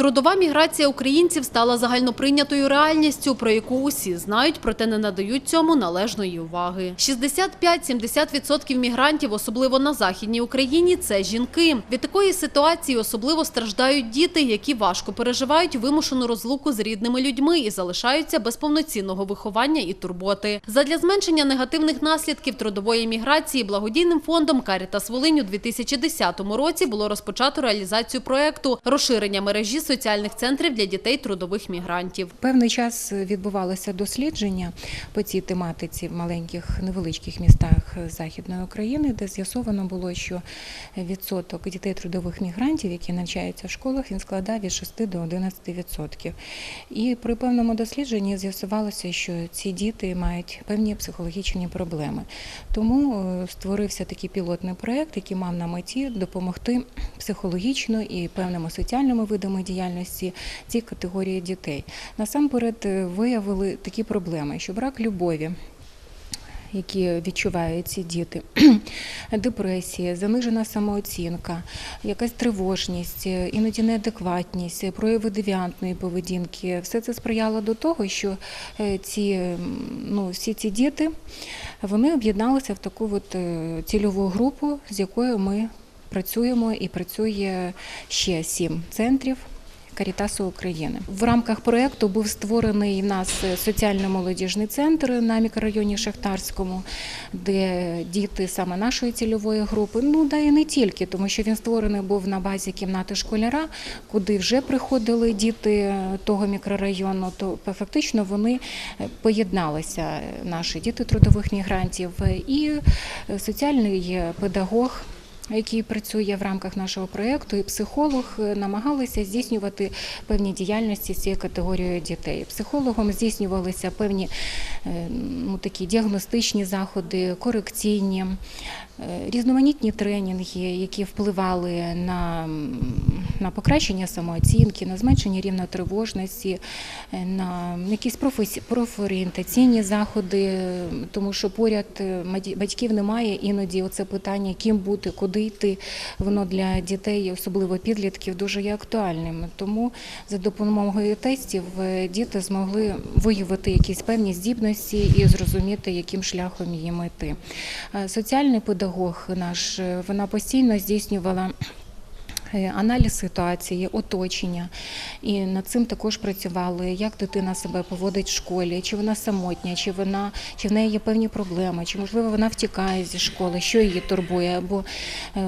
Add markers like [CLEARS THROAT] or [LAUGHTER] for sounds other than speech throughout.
Трудова міграція українців стала загальноприйнятою реальністю, про яку усі знають, проте не надають цьому належної уваги. 65-70% мігрантів, особливо на західній Україні, це жінки. Від такої ситуації особливо страждають діти, які важко переживають вимушену розлуку з рідними людьми і залишаються без повноцінного виховання і турботи. Задля зменшення негативних наслідків трудової міграції благодійним фондом Карітас Волинь у 2010 році було розпочато реалізацію проекту розширення мережі соціальних центрів для дітей трудових мігрантів. Певний час відбувалося дослідження по цій тематиці в маленьких невеличких містах Західної України, де з'ясовано було, що відсоток дітей трудових мігрантів, які навчаються в школах, він складає від 6 до 11 відсотків. І при певному дослідженні з'ясувалося, що ці діти мають певні психологічні проблеми. Тому е, створився такий пілотний проєкт, який мав на меті допомогти психологічно і певними соціальними видами діяльності цій категорії дітей. Насамперед е, виявили такі проблеми, що брак любові. Які відчувають ці діти, [CLEARS THROAT] депресія, занижена самооцінка, якась тривожність, е, іноді неадекватність, прояви девіантної поведінки. Все це сприяло до того, що е, ці, ну, всі ці діти вони об'єдналися в таку от цільову групу, з якою ми працюємо і працює ще сім центрів. Карітасу України в рамках проекту був створений в нас соціально-молодіжний центр на мікрорайоні Шахтарському, де діти саме нашої цільової групи, ну да і не тільки, тому що він створений був на базі кімнати школяра, куди вже приходили діти того мікрорайону. То фактично вони поєдналися, наші діти трудових мігрантів, і соціальний педагог який працює в рамках нашого проєкту, і психолог е, намагалися здійснювати певні діяльності з цією категорією дітей. Психологом здійснювалися певні ну, такі діагностичні заходи, корекційні, е, різноманітні тренінги, які впливали на, на покращення самооцінки, на зменшення рівня тривожності, е, на якісь профорієнтаційні заходи, е, тому що поряд е, батьків немає, іноді оце питання, ким бути, куди йти, воно для дітей, особливо підлітків, дуже є актуальним. Тому за допомогою тестів е, діти змогли виявити якісь певні здібності і зрозуміти, яким шляхом їм йти. Е, Соціальний педагог наш е, вона постійно здійснювала. Е, Аналіз ситуації, оточення, і над цим також працювали, як дитина себе поводить в школі, чи вона самотня, чи вона чи в неї є певні проблеми, чи можливо вона втікає зі школи, що її турбує. Бо е,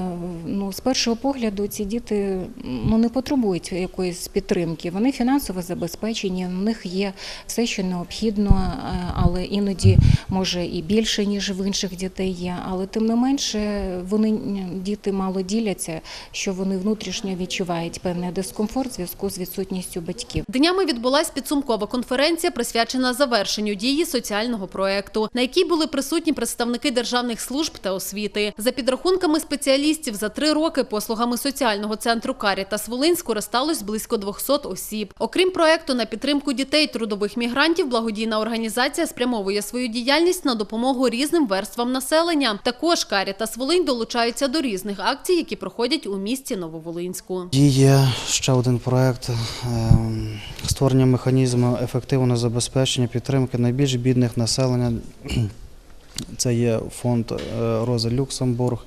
ну, з першого погляду ці діти ну, не потребують якоїсь підтримки. Вони фінансово забезпечені, в них є все, що необхідно, е, але іноді може і більше, ніж в інших дітей є. Але тим не менше, вони діти мало діляться, що вони внутрішньо відчувають певний дискомфорт в зв'язку з відсутністю батьків. Днями відбулась підсумкова конференція, присвячена завершенню дії соціального проекту, на якій були присутні представники державних служб та освіти. За підрахунками спеціалістів, за три роки послугами соціального центру Карітас Волинь скористалось близько 200 осіб. Окрім проекту на підтримку дітей трудових мігрантів, благодійна організація спрямовує свою діяльність на допомогу різним верствам населення. Також Карітас Волинь долучається до різних акцій, які проходять у місті Нововолинську. Є ще один проект ем, створення механізму ефективного забезпечення підтримки найбільш бідних населення. [CLEARS THROAT] Це є фонд е, Роза Люксембург,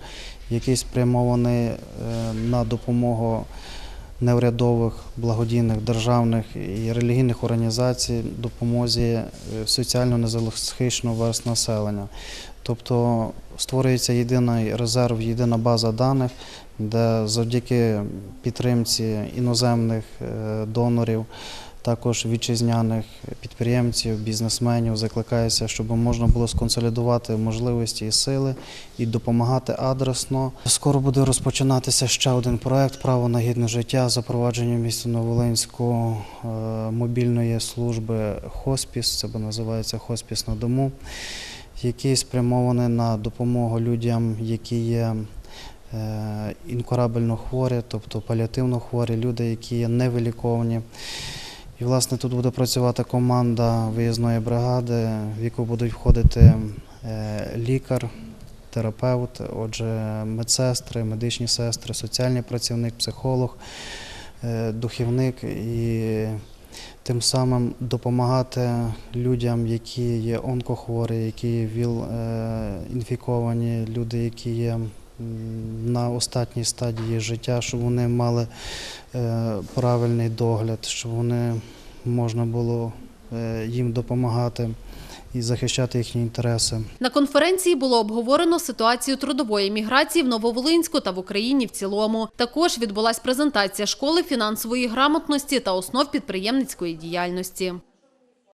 який спрямований е, на допомогу неурядових, благодійних, державних і релігійних організацій допомозі е, соціально незахищеного верст населення. Тобто створюється єдиний резерв, єдина база даних, де завдяки підтримці іноземних е, донорів, також вітчизняних підприємців, бізнесменів закликається, щоб можна було сконсолідувати можливості і сили і допомагати адресно. Скоро буде розпочинатися ще один проект Право на гідне життя, запровадження в місті Новолинську е, мобільної служби хоспіс, це називається хоспіс на дому, який спрямований на допомогу людям, які є е, інкурабельно хворі, тобто паліативно хворі, люди, які є невиліковані. І, власне, тут буде працювати команда виїзної бригади, в яку будуть входити е, лікар, терапевт, отже, медсестри, медичні сестри, соціальний працівник, психолог, е, духівник. І тим самим допомагати людям, які є онкохворі, які є ВІЛ-інфіковані, люди, які є на останній стадії життя, щоб вони мали е, правильний догляд, щоб вони можна було е, їм допомагати і захищати їхні інтереси. На конференції було обговорено ситуацію трудової міграції в Нововолинську та в Україні в цілому. Також відбулась презентація школи фінансової грамотності та основ підприємницької діяльності.